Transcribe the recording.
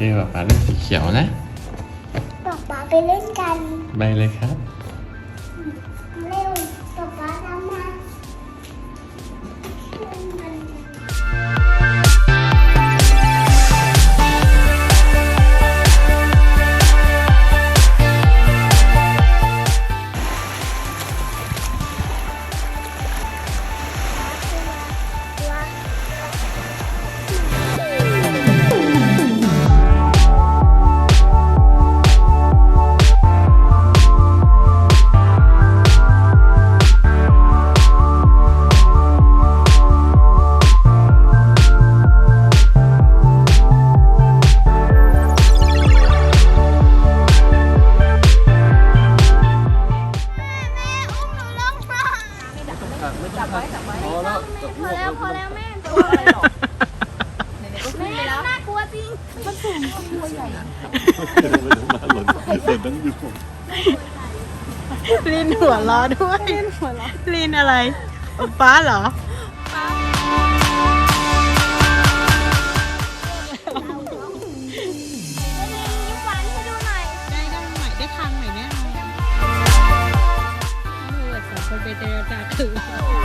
เคป๊าป๊าเล่นสีเขียวนะป๊าป๊าไปเล่นกัน ไปเลยครับ จับไว้จับไว้พอแล้วพอแล้วพอแล้วแม่ตัวอะไรหรอกไหนๆก็ขึ้นแม่ไปแล้วน่ากลัวจริง มันสูงตัวใหญ่หล่นหล่นทั้งอยู่ลินหัวล้อด้วยลินอะไรป๊าป๊าเหรอ prepare back tattoo.